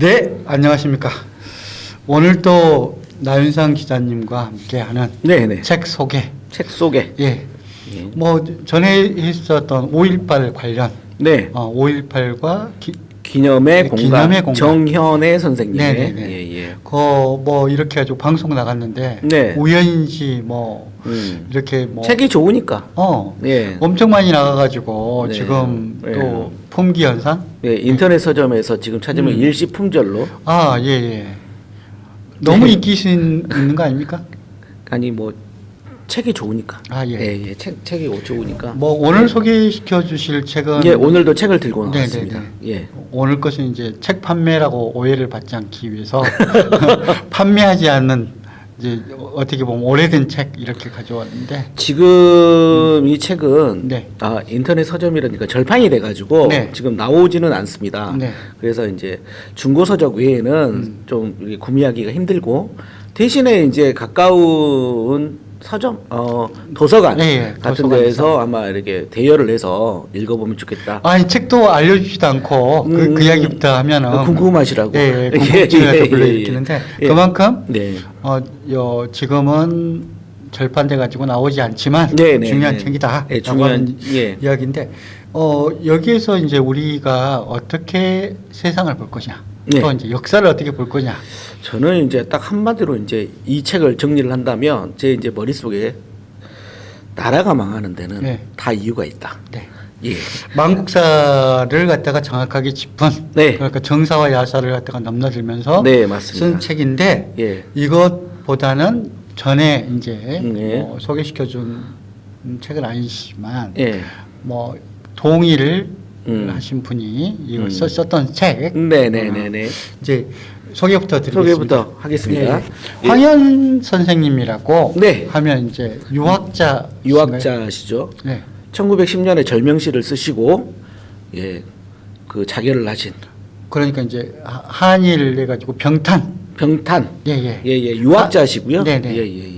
네, 안녕하십니까. 오늘 또 나윤상 기자님과 함께하는 네네. 책 소개. 책 소개. 예. 예. 뭐 전에 있었던 5.18 관련 네. 어, 5.18과 기, 기념의 네, 공간. 기념의 공간. 정현애 선생님의. 네네 네. 예, 예. 그뭐 이렇게 가지고 방송 나갔는데 네. 우연인지 뭐 음. 이렇게 뭐 책이 좋으니까. 어 예. 엄청 많이 나가가지고 네. 지금 네. 또 품귀 현상 예, 인터넷 서점에서 지금 찾으면 음. 일시 품절로 아 예 예 너무 네. 인기 있는 거 아닙니까? 아니 뭐 책이 좋으니까. 아, 예. 예, 예. 책 책이 좋으니까. 뭐 오늘 소개시켜 주실 책은 예, 오늘도 책을 들고 네네네. 나왔습니다. 예. 오늘 것은 이제 책 판매라고 오해를 받지 않기 위해서 판매하지 않는 이제 어떻게 보면 오래된 책 이렇게 가져왔는데 지금 이 책은 네. 아, 인터넷 서점이라니까 절판이 돼가지고 네. 지금 나오지는 않습니다. 네. 그래서 이제 중고 서적 외에는 음. 좀 이렇게 구매하기가 힘들고 대신에 이제 가까운 서점, 어 도서관 네, 예, 같은. 데에서 아마 이렇게 대여를 해서 읽어보면 좋겠다. 아니 책도 알려주지도 않고 그, 음, 그 이야기부터 하면은 궁금하시라고. 예, 예, 예, 궁금증을 예, 예, 예, 불러일으키는데 예. 그만큼 네. 어, 요, 지금은 절판돼 가지고 나오지 않지만 네, 네, 중요한 네. 책이다. 예, 중요한 예. 이야기인데 어, 여기에서 이제 우리가 어떻게 세상을 볼 거냐, 네. 또 이제 역사를 어떻게 볼 거냐. 저는 이제 딱 한마디로 이제 이 책을 정리를 한다면 제 이제 머릿속에 나라가 망하는 데는 네. 다 이유가 있다. 네. 예. 망국사를 갖다가 정확하게 짚은 네. 그러니까 정사와 야사를 갖다가 넘나들면서 네. 쓴 책인데 예. 이것보다는 전에 이제 네. 뭐 소개시켜준 책은 아니지만 예. 뭐 동의를 음. 하신 분이 이걸 음. 썼, 썼던 책 네, 네, 네, 네. 이제 소개부터 드리겠습니다. 소개부터 하겠습니다. 예, 예. 황현 선생님이라고 네. 하면 이제 유학자 유학자시죠. 네. 1910년에 절명시를 쓰시고 예. 그 자결을 하신 그러니까 이제 하- 한일 해 가지고 병탄 병탄 예예 예, 예. 유학자시고요. 아, 네네. 예, 예, 예.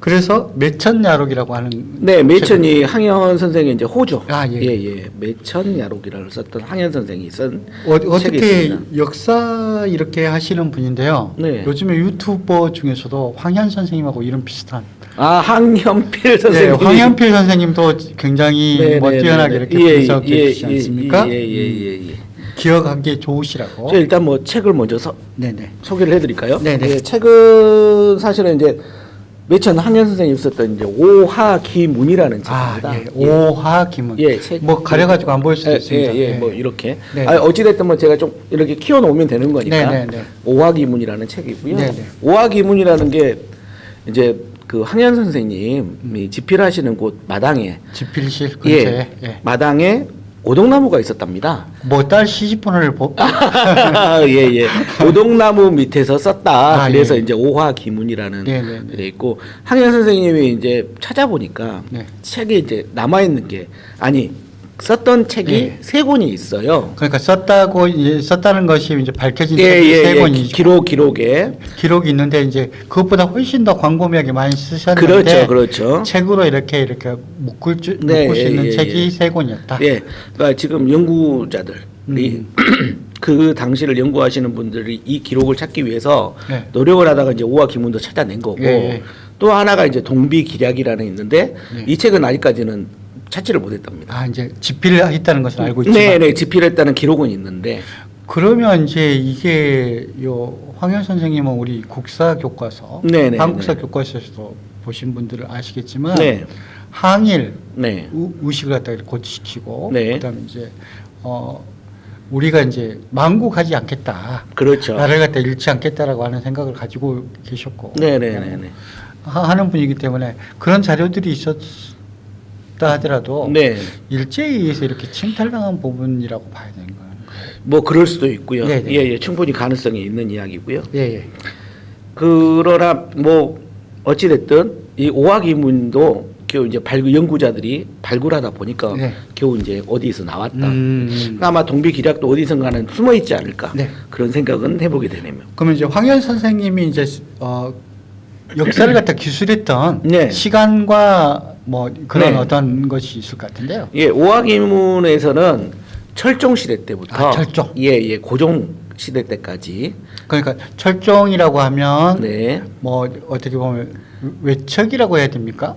그래서 매천 야록이라고 하는 네, 매천이 항현 선생의 이제 호죠. 아, 예. 예, 예. 매천 야록이라를 썼던 항현 선생이 쓴 어, 어떻게 있습니다. 역사 이렇게 하시는 분인데요. 네. 요즘에 유튜버 중에서도 황현 선생님하고 이름 비슷한 아, 항현필 네, 선생님. 황현필 선생님도 굉장히 네, 뭐 네, 뛰어나게 네, 이렇게 네. 예, 분석해 예, 주시지 예, 않습니까? 예, 예, 예, 예. 기억하기 좋으시라고. 저 일단 뭐 책을 먼저 서, 네네. 소개를 해드릴까요? 네네. 예, 책은 사실은 이제 매천 항현 선생님 썼던 이제 오하 기문이라는 아, 책입니다. 예. 오하 기문. 예, 책. 뭐 가려가지고 안 보일 수도 예, 있습니다. 예, 예, 네. 뭐 이렇게. 네. 아, 어찌됐든 뭐 제가 좀 이렇게 키워놓으면 되는 거니까. 네, 네, 네. 오하 기문이라는 책이고요. 네, 네. 오하 기문이라는 게 이제 그 항현 선생님이 집필하시는 곳 마당에 지필실 근처에 예. 마당에 오동나무가 있었답니다. 뭐딸 시집번호를 보. 예, 예. 오동나무 밑에서 썼다. 아, 그래서 예. 이제 오화기문이라는 네, 네, 네. 게 있고 항현 선생님이 이제 찾아보니까 네. 책에 이제 남아 있는 게 아니 썼던 책이 예. 세 권이 있어요. 그러니까 썼다고 이제 썼다는 것이 이제 밝혀진 예, 책이 예, 세 예. 권이죠. 기록 기록에 기록이 있는데 이제 그것보다 훨씬 더 광범위하게 많이 쓰셨는데 그렇죠, 그렇죠. 책으로 이렇게 이렇게 묶을 줄 네, 묶을 수 예, 있는 예, 책이 예. 세 권이었다. 예. 그러니까 지금 연구자들이 음. 그 당시를 연구하시는 분들이 이 기록을 찾기 위해서 네. 노력을 하다가 이제 오화기문도 찾아낸 거고 예, 예. 또 하나가 이제 동비기략이라는 게 있는데 네. 이 책은 아직까지는 찾지를 못했답니다. 아 이제 집필을 했다는 것을 알고 있지만 네, 네, 집필했다는 기록은 있는데 그러면 이제 이게 요 황현 선생님은 우리 국사 교과서, 네, 네, 한국사 네. 교과서에서도 보신 분들은 아시겠지만 네, 항일 네, 우, 의식을 갖다가 고치시키고 네. 그다음에 이제 어 우리가 이제 망국하지 않겠다. 그렇죠. 나를 갖다 잃지 않겠다라고 하는 생각을 가지고 계셨고 네, 네, 네, 네. 하- 하는 분이기 때문에 그런 자료들이 있었 다 하더라도 네, 일제에 의해서 이렇게 침탈당한 부분이라고 봐야 되는 거예요. 뭐 그럴 수도 있고요. 네, 네. 예, 예, 충분히 가능성이 있는 이야기고요. 예, 예. 그러나 뭐 어찌 됐든 이 오화기문도 겨우 이제 발굴 연구자들이 발굴하다 보니까 네. 겨우 이제 어디서 나왔다. 음. 그러니까 아마 동비 기략도 어디선가는 숨어 있지 않을까 네. 그런 생각은 해보게 되네요. 그러면 이제 황현 선생님이 이제 어 역사를 갖다 기술했던 네. 시간과 뭐 그런 네. 어떤 것이 있을 것 같은데요. 예, 오화기문에서는 철종 시대 때부터 아, 철종. 예, 예, 고종 확실될 때까지. 그러니까 철종이라고 하면 네. 뭐 어떻게 보면 외척이라고 해야 됩니까?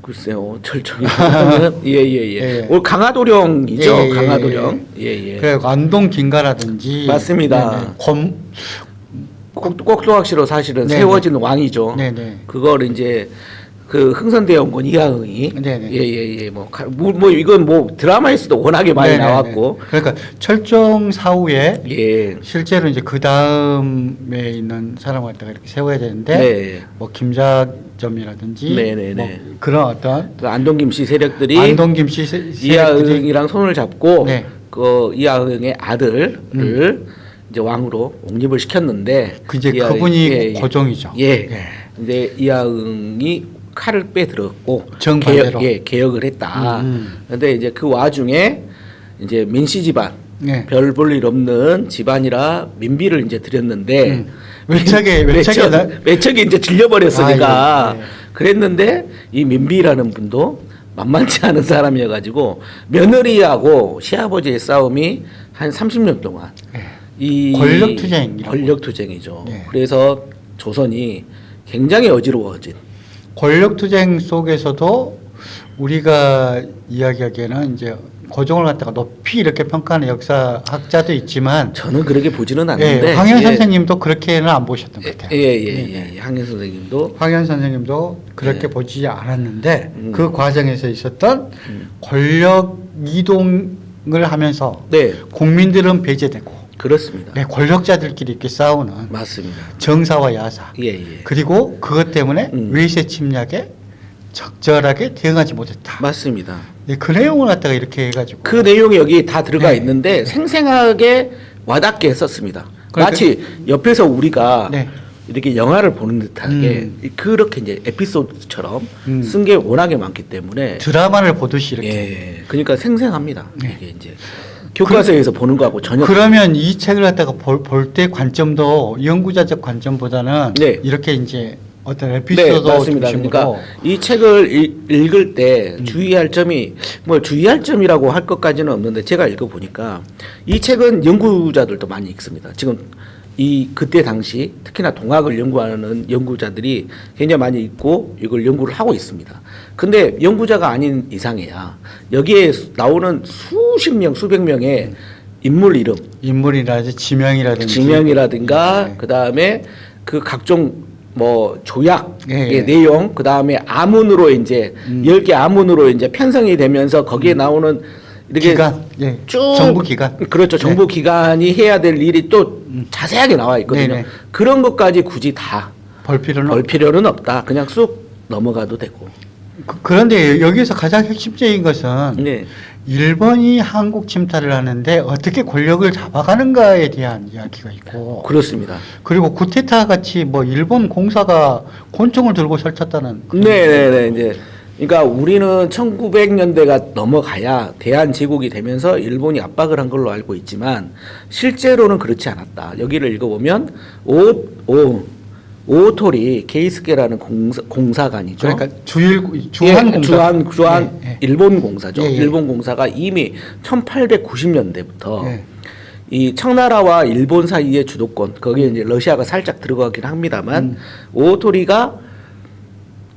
글쎄요, 하면 예예예. 예. 올 강화도령이죠, 예, 예, 강화도령. 예예. 그래 안동 긴가라든지 맞습니다. 네네. 검 꼭, 꼭두각시로 사실은 네네. 세워진 왕이죠. 네네. 그걸 이제 그 흥선대원군 이하응이. 예예예 뭐, 가- 뭐, 뭐 이건 뭐 드라마에서도 워낙에 많이 네네네. 나왔고 그러니까 철종 사후에 예 실제로 이제 그 다음에 있는 사람을 갖다가 이렇게 세워야 되는데 네. 뭐 김자점이라든지 네네네. 뭐 그런 어떤 그 안동김 씨 세력들이 안동김 씨 세- 세력들이 이하응이랑 손을 잡고 네. 그 이하응의 아들을 이제 왕으로 옹립을 시켰는데 그 이제 이하응- 그분이 예, 예. 고종이죠. 예. 예. 근데 이하응이 칼을 빼들었고 정반대로. 개혁, 예, 개혁을 했다. 음. 근데 이제 그 와중에 이제 민씨 집안 네. 별볼 일 없는 집안이라 민비를 이제 드렸는데 음. 외척에- 외척에 외척, 외척이 이제 질려버렸으니까 아, 예, 예. 그랬는데 이 민비라는 분도 만만치 않은 사람이어가지고 며느리하고 시아버지의 싸움이 한 30년 동안 이 권력 투쟁이라고. 권력 투쟁이죠. 네. 그래서 조선이 굉장히 어지러워진 권력 투쟁 속에서도 우리가 이야기하기에는 이제 고종을 갖다가 높이 이렇게 평가하는 역사학자도 있지만 저는 그렇게 보지는 않는데 예, 황현 예. 선생님도 그렇게는 안 보셨던 것 같아요. 예예예 네, 예, 황현 선생님도 황현 선생님도 그렇게 네. 보지 않았는데 음. 그 과정에서 있었던 음. 권력 이동을 하면서 네 국민들은 배제되고 그렇습니다. 네, 권력자들끼리 이렇게 싸우는 맞습니다. 정사와 야사 예 예 그리고 그것 때문에 음. 외세 침략에 적절하게 대응하지 못했다. 맞습니다. 네, 그 내용을 갖다가 이렇게 해가지고 그 내용이 여기 다 들어가 네. 있는데 생생하게 와닿게 썼습니다. 그러니까- 마치 옆에서 우리가 네. 이렇게 영화를 보는 듯하게 음. 그렇게 이제 에피소드처럼 음. 쓴게 워낙에 많기 때문에 드라마를 보듯이 이렇게 예, 그러니까 생생합니다. 네. 이게 이제 교과서에서 보는 거하고 전혀 그러면 이 책을 갖다가 볼 때 관점도 연구자적 관점보다는 네. 이렇게 이제 어떤 네, 에피소드 맞습니다. 중심으로 그러니까 이 책을 읽, 읽을 때 음. 주의할 점이 뭐 주의할 점이라고 할 것까지는 없는데 제가 읽어 보니까 이 책은 연구자들도 많이 읽습니다. 지금 이 그때 당시 특히나 동학을 연구하는 연구자들이 굉장히 많이 읽고 이걸 연구를 하고 있습니다. 근데 연구자가 아닌 이상해야. 여기에 나오는 수십 명, 수백 명의 인물 이름, 인물이라든지 지명이라든지. 지명이라든가 네. 그 다음에 그 각종 뭐 조약의 예, 예. 내용 그 다음에 아문으로 이제 음. 열개 아문으로 이제 편성이 되면서 거기에 나오는 이렇게 기간, 예, 쭉 정부 기간. 그렇죠. 정부 기관이 해야 될 일이 또 자세하게 나와 있거든요. 네네. 그런 것까지 굳이 다볼볼 필요는 없- 필요는 없다. 그냥 쑥 넘어가도 되고 그- 그런데 여기서 가장 핵심적인 것은 네. 일본이 한국 침탈을 하는데 어떻게 권력을 잡아가는가에 대한 이야기가 있고. 그렇습니다. 그리고 구테타 같이 뭐 일본 공사가 권총을 들고 설쳤다는 네네네. 이제 그러니까 우리는 1900년대가 넘어가야 대한 제국이 되면서 일본이 압박을 한 걸로 알고 있지만 실제로는 그렇지 않았다. 여기를 읽어보면 오 오 오토리 케이스케라는 공사, 공사 관이죠. 그러니까 주일 주한 예, 공사 주한 주한 예, 예. 일본 공사죠. 예, 예. 일본 공사가 이미 1890년대부터 예. 이 청나라와 일본 사이의 주도권 거기에 이제 러시아가 살짝 들어가긴 합니다만 음. 오토리가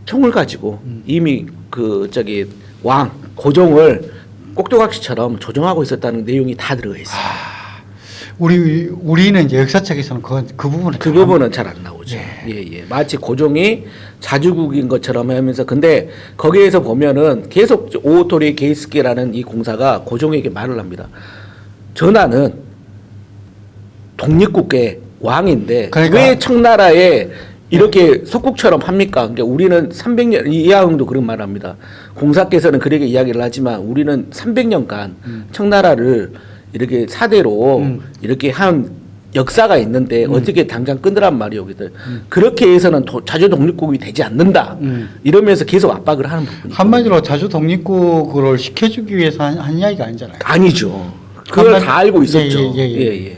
총을 가지고 음. 이미 그 저기 왕 고종을 꼭두각시처럼 조종하고 있었다는 내용이 다 들어가 있어요. 우리 우리는 이제 역사책에서는 그, 그 부분을 그 부분은 잘 안 나오죠. 예. 예, 예. 마치 고종이 자주국인 것처럼 하면서 근데 거기에서 보면은 계속 오토리 게이스케라는 이 공사가 고종에게 말을 합니다. 전하는 독립국의 왕인데 그러니까- 왜 청나라에 이렇게 속국처럼 합니까? 그러니까 우리는 300년 이하응도 그런 말을 합니다. 공사께서는 그렇게 이야기를 하지만 우리는 300년간 청나라를 이렇게 사대로 음. 이렇게 한 역사가 있는데 어떻게 당장 끊으란 말이오거든. 그렇게 해서는 도- 자주 독립국이 되지 않는다. 음. 이러면서 계속 압박을 하는 부분이 한마디로 자주 독립국을 시켜주기 위해서 한, 한 이야기가 아니잖아요. 아니죠. 그걸 한마디- 다 알고 있었죠. 예, 예, 예. 예, 예.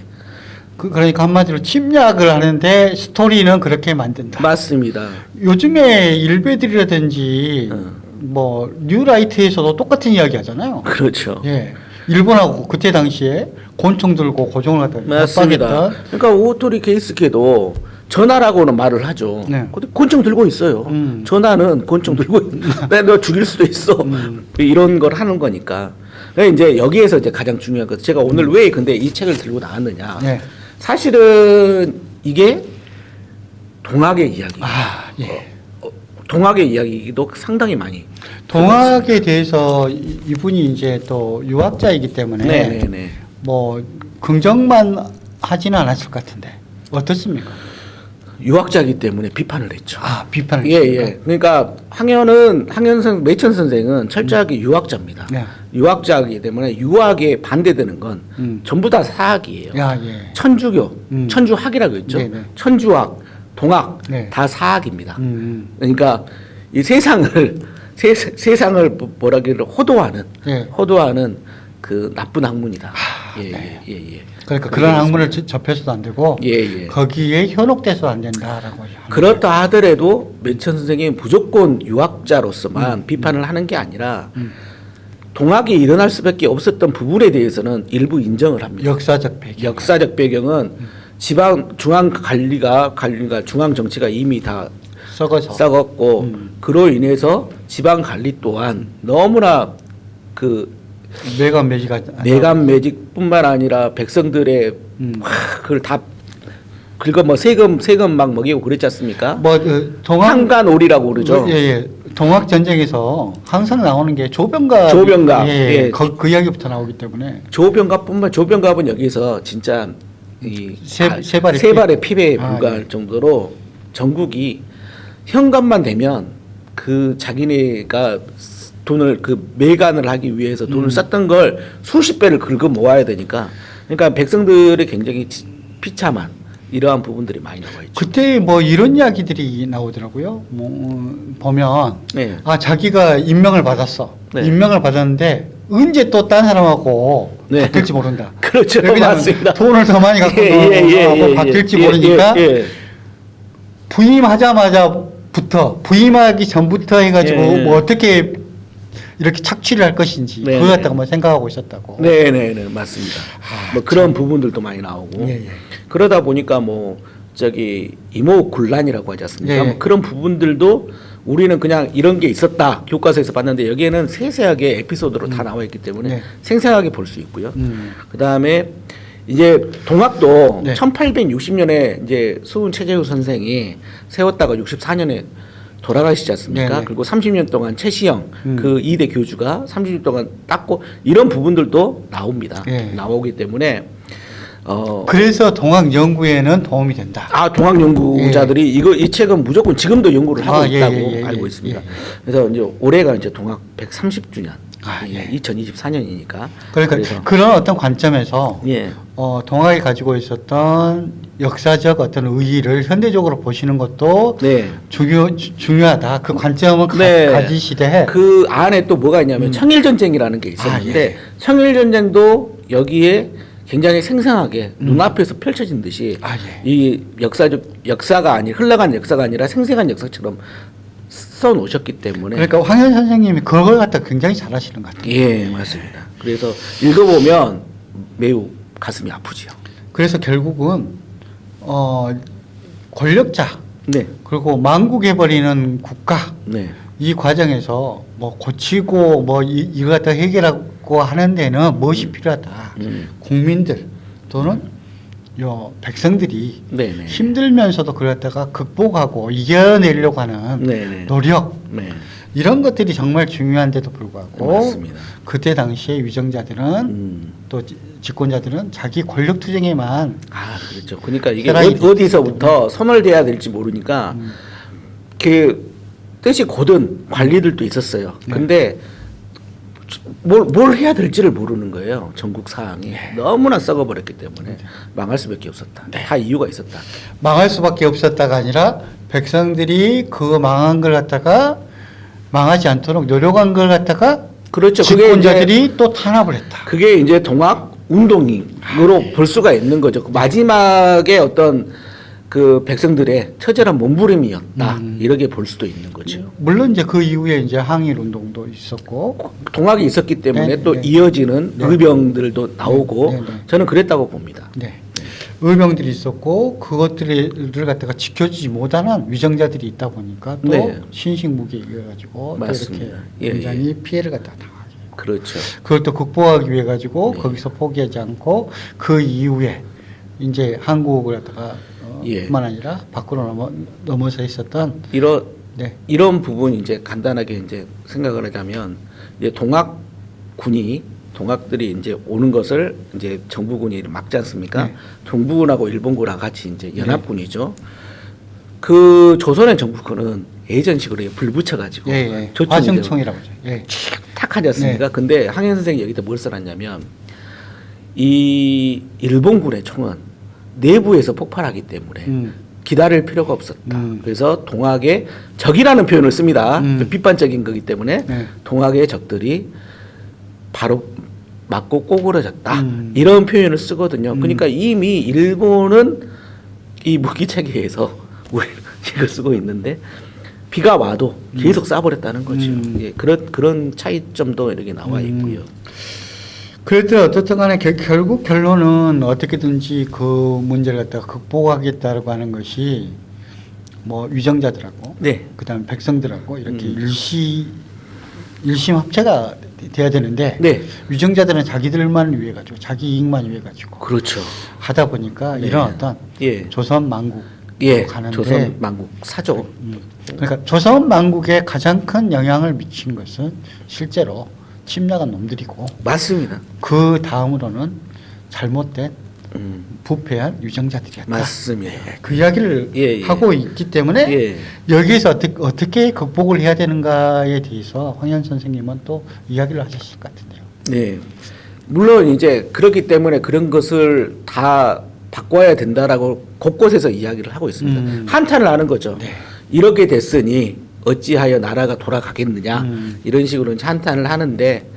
그, 그러니까 한마디로 침략을 하는데 스토리는 그렇게 만든다. 맞습니다. 요즘에 일베들이라든지 어. 뭐 뉴라이트에서도 똑같은 이야기 하잖아요. 그렇죠. 예. 일본하고 그때 당시에 곤충 들고 고종을 갖다 맞습니다. 그러니까 오토리 케이스케도 전화라고는 말을 하죠. 네. 근데 곤충 들고 있어요. 음. 전화는 곤충 들고 있- 너 죽일 수도 있어. 음. 이런 걸 하는 거니까. 그러니까 이제 여기에서 이제 가장 중요한 것. 제가 오늘 왜 근데 이 책을 들고 나왔느냐. 네. 사실은 이게 동학의 이야기. 아, 예. 어, 동학의 이야기도 상당히 많이. 동학에 대해서 이- 이분이 이제 또 유학자이기 때문에 네네네. 뭐 긍정만 하지는 않았을 것 같은데 어떻습니까? 유학자이기 때문에 비판을 했죠. 아 비판을 예, 했습니까? 예. 그러니까 항현은 항현 선 매천 선생은 철저하게 유학자입니다. 네. 유학자이기 때문에 유학에 반대되는 건 음. 전부 다 사학이에요. 야 예. 천주교, 음. 천주학이라고 했죠. 네, 네. 천주학, 동학 네. 다 사학입니다. 음, 음. 그러니까 이 세상을 세, 세상을 뭐- 뭐라기를 호도하는 예. 호도하는 그 나쁜 학문이다. 아, 예, 네. 예, 예, 예. 그러니까 그런 학문을 지- 접해서도 안 되고 예, 예. 거기에 현혹돼서 안 된다라고. 그렇다 하더라도 매천 선생이 무조건 유학자로서만 비판을 하는 게 아니라 음. 동학이 일어날 수밖에 없었던 부분에 대해서는 일부 인정을 합니다. 역사적 배경. 역사적 배경은 지방 중앙 관리가 관리가 중앙 정치가 이미 다 썩어서. 썩었고 음. 그로 인해서 지방 관리 또한 너무나 그 매지가 안 내감 매직뿐만 아니라 백성들의 음. 와, 그걸 다 긁어 뭐 세금 세금 막 먹이고 그랬지 않습니까? 뭐 어, 동학 한간오리라고 그러죠. 예, 예. 동학 전쟁에서 항상 나오는 게 조병갑. 조병갑. 예, 예. 그, 그 이야기부터 나오기 때문에 조병갑뿐만 조병갑은 여기서 진짜 이 세- 아, 세 발의 세 피- 발의 피배에 아, 불과할 예. 정도로 전국이 현관만 되면 그 자기네가 돈을 그 매간을 하기 위해서 돈을 음. 썼던 걸 수십 배를 긁어 모아야 되니까 그러니까 백성들이 굉장히 지- 비참한 이러한 부분들이 많이 나와 있죠. 그때 뭐 이런 이야기들이 나오더라고요. 뭐 어, 보면 네. 아 자기가 임명을 받았어. 네. 임명을 받았는데 언제 또 딴 사람하고 네. 바뀔지 모른다. 그렇죠. 맞습니다. 돈을 더 많이 갖고 나가고 바뀔지 예, 모르니까 예, 예. 부임하자마자부터 부임하기 전부터 해가지고 예, 예. 뭐 어떻게 이렇게 착취를 할 것인지 네, 그거 네. 갖다가 뭐 생각하고 있었다고. 네, 네, 네, 맞습니다. 아, 뭐 그런 부분들도 많이 나오고 예, 예. 그러다 보니까 뭐 저기 이모 곤란이라고 하지 않습니까? 예, 예. 뭐 그런 부분들도 우리는 그냥 이런 게 있었다 교과서에서 봤는데 여기에는 세세하게 에피소드로 다 나와 있기 때문에 네. 생생하게 볼 수 있고요. 음. 그 다음에 이제 동학도 네. 1860년에 이제 수훈 최재우 선생이 세웠다가 64년에 돌아가시지 않습니까? 네네. 그리고 30년 동안 최시영 음. 그 이대 교주가 30년 동안 닦고 이런 부분들도 나옵니다. 예. 나오기 때문에 어. 그래서 동학 연구에는 도움이 된다. 아 동학 연구자들이 이거 이 책은 무조건 지금도 연구를 하고 아, 예, 있다고 예, 예, 알고 예, 있습니다. 예. 그래서 이제 올해가 이제 동학 130주년, 아, 예. 2024년이니까. 그러니까 그런 어떤 관점에서 예, 어, 동학이 가지고 있었던 역사적 어떤 의의를 현대적으로 보시는 것도 네. 중요 주- 중요하다. 그 관점을 가, 네. 가 지시되 그 안에 또 뭐가 있냐면 청일 전쟁이라는 게 있었는데 아, 예. 청일 전쟁도 여기에 굉장히 생생하게 눈앞에서 펼쳐진 듯이 아, 예. 이 역사적 역사가 아니 흘러간 역사가 아니라 생생한 역사처럼 써 놓으셨기 때문에 그러니까 황현 선생님이 그걸 갖다 굉장히 잘하시는 것 같아요. 예 맞습니다. 그래서 읽어보면 매우 가슴이 아프지요. 그래서 결국은 어, 권력자 네, 그리고 망국해버리는 국가 네, 이 과정에서 뭐 고치고 뭐 이, 이거 갖다 해결하고 하는 데는 무엇이 필요하다. 음. 국민들 또는 요 백성들이 네, 네, 힘들면서도 그걸 갖다가 극복하고 이겨내려고 하는 네, 네, 노력 네, 이런 것들이 정말 중요한데도 불구하고 맞습니다. 그때 당시에 위정자들은 음. 또 지- 집권자들은 자기 권력 투쟁에만 아 그렇죠. 그러니까 이게 어, 어디서부터 손을 대야 될지 모르니까 음. 그 뜻이 곧은 관리들도 있었어요. 네. 근데 뭘, 뭘 해야 될지를 모르는 거예요. 전국 상황이 네. 너무나 썩어버렸기 때문에 망할 수밖에 없었다. 다 이유가 있었다. 망할 수밖에 없었다가 아니라 백성들이 그 망한 걸 갖다가 망하지 않도록 노력한 걸 갖다가 그렇죠. 집권자들이 또 탄압을 했다. 그게 이제 동학 운동으로 볼 수가 있는 거죠. 그 마지막에 어떤 그 백성들의 처절한 몸부림이었다 음. 이렇게 볼 수도 있는 거죠. 물론 이제 그 이후에 이제 항일 운동도 있었고 동학이 있었기 때문에 네, 또 네. 이어지는 네. 의병들도 나오고 네, 네, 네. 저는 그랬다고 봅니다. 네. 의병들이 있었고 그것들을 갖다가 지켜주지 못하는 위정자들이 있다 보니까 또 네. 신식 무기에 의해 가지고 또 맞습니다. 이렇게 예, 굉장히 피해를 갖다 당하게. 그렇죠. 그걸 또 극복하기 위해 가지고 네. 거기서 포기하지 않고 그 이후에 이제 한국을 갖다가 어, 예. 뿐만 아니라 밖으로 넘어, 넘어서 있었던 이런 네. 이런 부분 이제 간단하게 이제 생각을 하자면 이제 동학군이 동학들이 이제 오는 것을 이제 정부군이 막지 않습니까? 네. 정부군하고 일본군하고 같이 이제 연합군이죠. 그 조선의 정부군은 예전식으로 불 붙여가지고 예, 예. 화승총이라고 하죠. 예. 탁 하지 않습니까? 네. 근데 항현 선생이 여기다 뭘 써놨냐면 이 일본군의 총은 내부에서 폭발하기 때문에 음. 기다릴 필요가 없었다. 음. 그래서 동학의 적이라는 표현을 씁니다. 음. 비판적인 거기 때문에 네. 동학의 적들이 바로 맞고 꼬부러졌다. 음. 이런 표현을 쓰거든요. 음. 그러니까 이미 일본은 이 무기 체계에서 우리는 이걸 쓰고 있는데 비가 와도 계속 쏴버렸다는 거죠. 음. 예, 그런 그런 차이점도 이렇게 나와 음. 있고요. 그랬더니 어떻든 간에 결- 결국 결론은 어떻게든지 그 문제를 갖다가 극복하겠다라고 하는 것이 뭐 위정자들하고 네. 그다음에 백성들하고 이렇게 음. 일시 일심 합체가 돼야 되는데 네. 위정자들은 자기들만 위해 가지고 자기 이익만 위해 가지고 그렇죠. 하다 보니까 네. 이런 어떤 예. 조선 만국 예. 가는데 조선 만국 사조. 음, 그러니까 조선 만국에 가장 큰 영향을 미친 것은 실제로 침략한 놈들이고 맞습니다. 그 다음으로는 잘못된 음. 부패한 유정자들이었다. 맞습니다. 그 이야기를 예, 예. 하고 있기 때문에 예. 여기에서 어떻게, 어떻게 극복을 해야 되는가에 대해서 황현 선생님은 또 이야기를 하셨을 것 같은데요. 네. 물론 이제 그렇기 때문에 그런 것을 다 바꿔야 된다라고 곳곳에서 이야기를 하고 있습니다. 음. 한탄을 하는 거죠. 네. 이렇게 됐으니 어찌하여 나라가 돌아가겠느냐 음. 이런 식으로 한탄을 하는데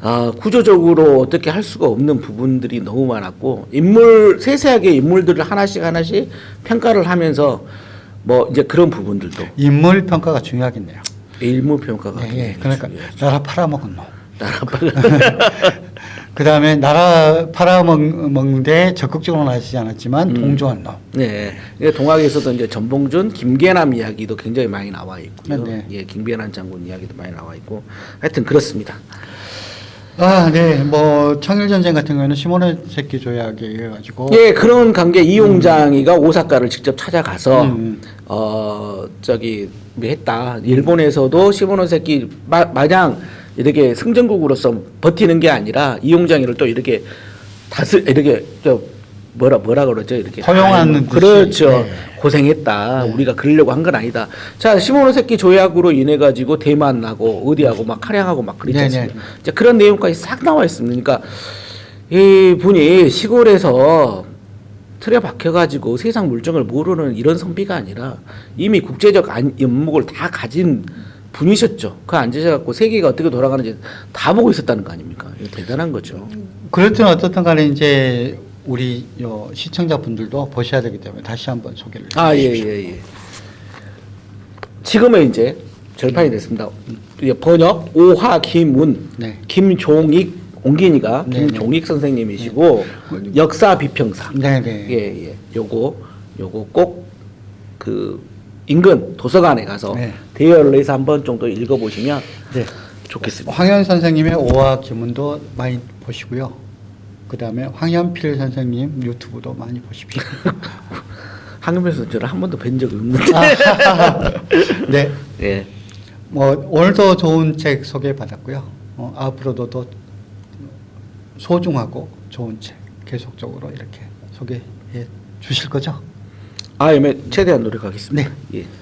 아, 구조적으로 어떻게 할 수가 없는 부분들이 너무 많았고 인물 세세하게 인물들을 하나씩 하나씩 평가를 하면서 뭐 이제 그런 부분들도 인물 평가가 중요하겠네요. 일무 평가가 예, 예. 그러니까 중요하죠. 나라 팔아먹은 놈. 나라 그 다음에 나라 팔아먹는데 적극적으로 나서지 않았지만 음. 동조한 놈. 네. 동학에서도 이제 전봉준, 김계남 이야기도 굉장히 많이 나와 있고요. 네, 네. 예, 김계남 장군 이야기도 많이 나와 있고. 하여튼 그렇습니다. 아, 네. 뭐 청일 전쟁 같은 경우에는 시모노세키 조약에 의해 가지고 예, 그런 관계 이용장이가 오사카를 직접 찾아가서 음. 어 저기 뭐 했다. 일본에서도 시모노세키 마, 마냥 이렇게 승전국으로서 버티는 게 아니라 이용장이를 또 이렇게 다스 이렇게 저 뭐라 뭐라 그러죠 이렇게 허용하는. 그렇죠 네. 고생했다 네. 우리가 그러려고 한 건 아니다 자 시모노세키 조약으로 인해 가지고 대만 나고 어디하고 막 할양하고 막 그랬지 네, 않습니까 네. 자, 그런 내용까지 싹 나와 있습니다 그러니까 이 분이 시골에서 틀에 박혀가지고 세상 물정을 모르는 이런 선비가 아니라 이미 국제적 안- 연목을 다 가진 분이셨죠. 그 앉으셔갖고 세계가 어떻게 돌아가는지 다 보고 있었다는 거 아닙니까? 대단한 거죠. 그렇든 어떻든 간에 이제 우리 요 시청자분들도 보셔야 되기 때문에 다시 한번 소개를 아, 예, 해주십시오. 예, 예. 지금은 이제 절판이 됐습니다. 이제 번역 오하 김운, 네. 김종익 옹긴이가 네, 김종익 선생님이시고 역사 비평사. 네, 네. 예, 예. 요거 요거 꼭 그 인근 도서관에 가서 네. 대여를 해서 한번 정도 읽어 보시면 네. 좋겠습니다. 황현 선생님의 오화 기문도 많이 보시고요. 그 다음에 황현필 선생님 유튜브도 많이 보십시오. 한금에서 저를 한 번도 뵌 적이 없는데. 네. 예. 뭐 오늘도 좋은 책 소개 받았고요. 어, 앞으로도 더 소중하고 좋은 책 계속적으로 이렇게 소개해 주실 거죠? 아, 예, 최대한 노력하겠습니다. 네. 예.